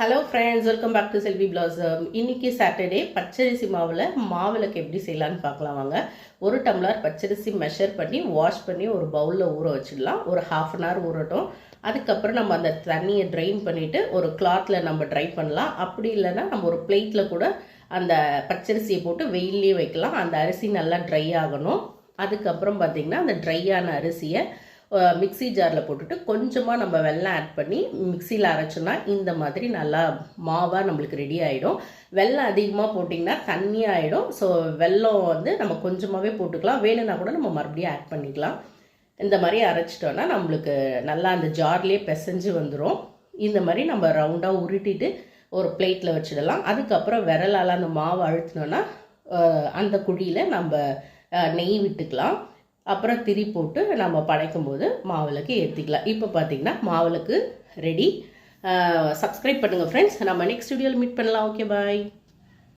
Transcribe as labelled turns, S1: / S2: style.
S1: Hello friends welcome back to Selvi blossom இன்னைக்கு Saturday பச்சரிசி மாவில் மாவிளக்கு எப்படி செய்யலான்னு பார்க்கலாம் வாங்க. ஒரு டம்ளர் பச்சரிசி மெஷர் பண்ணி வாஷ் பண்ணி ஒரு பவுலில் ஊற வச்சிடலாம். ஒரு ஹாஃப் அன் ஹவர் ஊறட்டும். அதுக்கப்புறம் நம்ம அந்த தண்ணியை ட்ரைன் பண்ணிவிட்டு ஒரு கிளாத்தில் நம்ம ட்ரை பண்ணலாம். அப்படி இல்லைன்னா நம்ம ஒரு பிளேட்டில் கூட அந்த பச்சரிசியை போட்டு வெயிலே வைக்கலாம். அந்த அரிசி நல்லா ட்ரை ஆகணும். அதுக்கப்புறம் பார்த்திங்கன்னா அந்த ட்ரையான அரிசியை மிக்ஸி ஜாரில் போட்டுட்டு கொஞ்சமாக நம்ம வெல்லம் ஆட் பண்ணி மிக்சியில் அரைச்சோன்னா இந்த மாதிரி நல்லா மாவாக நம்மளுக்கு ரெடி ஆகிடும் வெள்ளம் அதிகமாக போட்டிங்கன்னா தண்ணி ஆகிடும் ஸோ வெல்லம் வந்து நம்ம கொஞ்சமாகவே போட்டுக்கலாம். வேணும்னா கூட நம்ம மறுபடியும் ஆட் பண்ணிக்கலாம். இந்த மாதிரி அரைச்சிட்டோன்னா நம்மளுக்கு நல்லா அந்த ஜார்லேயே பிசைஞ்சு வந்துடும் இந்த மாதிரி நம்ம ரவுண்டாக உருட்டிட்டு ஒரு பிளேட்டில் வச்சிடலாம். அதுக்கப்புறம் விரலால் அந்த மாவு அழுத்தினோன்னா அந்த குழியில் நம்ம நெய் விட்டுக்கலாம். அப்புறம் திரி போட்டு நம்ம படைக்கும் போது மாவிளக்கு ஏற்றிக்கலாம் இப்போ பார்த்தீங்கன்னா மாவிளக்கு ரெடி சப்ஸ்கிரைப் பண்ணுங்கள் ஃப்ரெண்ட்ஸ் நம்ம நெக்ஸ்ட் வீடியோவில் மீட் பண்ணலாம். Okay bye